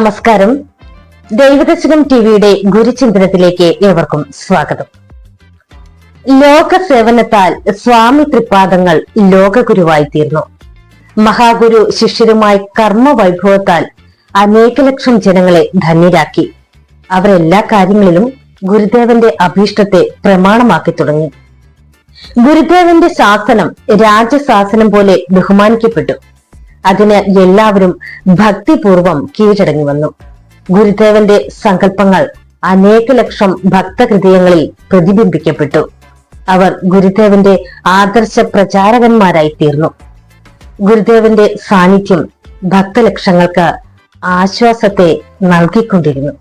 നമസ്കാരം. ദൈവദശകം ടിവിയുടെ ഗുരുചിന്തനത്തിലേക്ക് ഏവർക്കും സ്വാഗതം. ലോക സേവനത്താൽ സ്വാമി ത്രിപാദങ്ങൾ ലോകഗുരുവായി തീർന്നു. മഹാഗുരു ശിഷ്യരുമായി കർമ്മ വൈഭവത്താൽ അനേക ലക്ഷം ജനങ്ങളെ ധന്യരാക്കി. അവരെല്ലാ കാര്യങ്ങളിലും ഗുരുദേവന്റെ അഭീഷ്ടത്തെ പ്രമാണമാക്കി തുടങ്ങി. ഗുരുദേവന്റെ ശാസനം രാജശാസനം പോലെ ബഹുമാനിക്കപ്പെട്ടു. അതിന് എല്ലാവരും ഭക്തിപൂർവം കീഴടങ്ങി വന്നു. ഗുരുദേവന്റെ സങ്കല്പങ്ങൾ അനേക ലക്ഷം ഭക്തഹൃദയങ്ങളിൽ പ്രതിബിംബിക്കപ്പെട്ടു. അവർ ഗുരുദേവന്റെ ആദർശ പ്രചാരകന്മാരായി തീർന്നു. ഗുരുദേവന്റെ സാന്നിധ്യം ഭക്തലക്ഷങ്ങൾക്ക് ആശ്വാസത്തെ നൽകിക്കൊണ്ടിരുന്നു.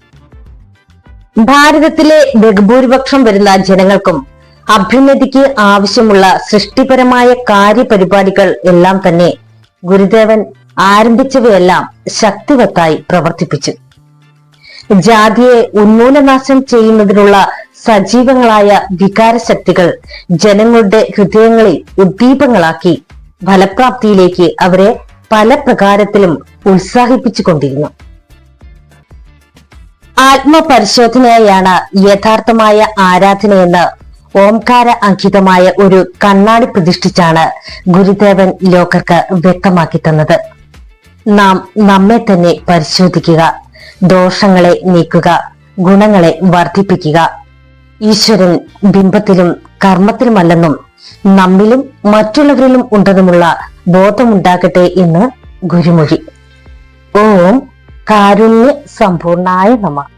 ഭാരതത്തിലെ ബഹുഭൂരിപക്ഷം വരുന്ന ജനങ്ങൾക്കും അഭ്യുന്നതിക്ക് ആവശ്യമുള്ള സൃഷ്ടിപരമായ കാര്യപരിപാടികൾ എല്ലാം തന്നെ ഗുരുദേവൻ ആരംഭിച്ചവയെല്ലാം ശക്തിവത്തായി പ്രവർത്തിപ്പിച്ചു. ജാതിയെ ഉന്മൂലനാശം ചെയ്യുന്നതിനുള്ള സജീവങ്ങളായ വികാരശക്തികൾ ജനങ്ങളുടെ ഹൃദയങ്ങളിൽ ഉദ്ദീപങ്ങളാക്കി ഫലപ്രാപ്തിയിലേക്ക് അവരെ പല പ്രകാരത്തിലും ഉത്സാഹിപ്പിച്ചുകൊണ്ടിരുന്നു. ആത്മപരിശോധനയായാണ് യഥാർത്ഥമായ ആരാധനയെന്ന് ഓംകാര അങ്കിതമായ ഒരു കണ്ണാടി പ്രതിഷ്ഠിച്ചാണ് ഗുരുദേവൻ ലോകർക്ക് വ്യക്തമാക്കി തന്നത്. നാം നമ്മെ തന്നെ പരിശോധിക്കുക ദോഷങ്ങളെ നീക്കുക ഗുണങ്ങളെ വർദ്ധിപ്പിക്കുക. ഈശ്വരൻ ബിംബത്തിലും കർമ്മത്തിലുമല്ലെന്നും നമ്മിലും മറ്റുള്ളവരിലും ഉണ്ടെന്നുമുള്ള ബോധമുണ്ടാകട്ടെ എന്ന് ഗുരുമൊഴി. ഓം കാരുണ്യ സമ്പൂർണായ നമ.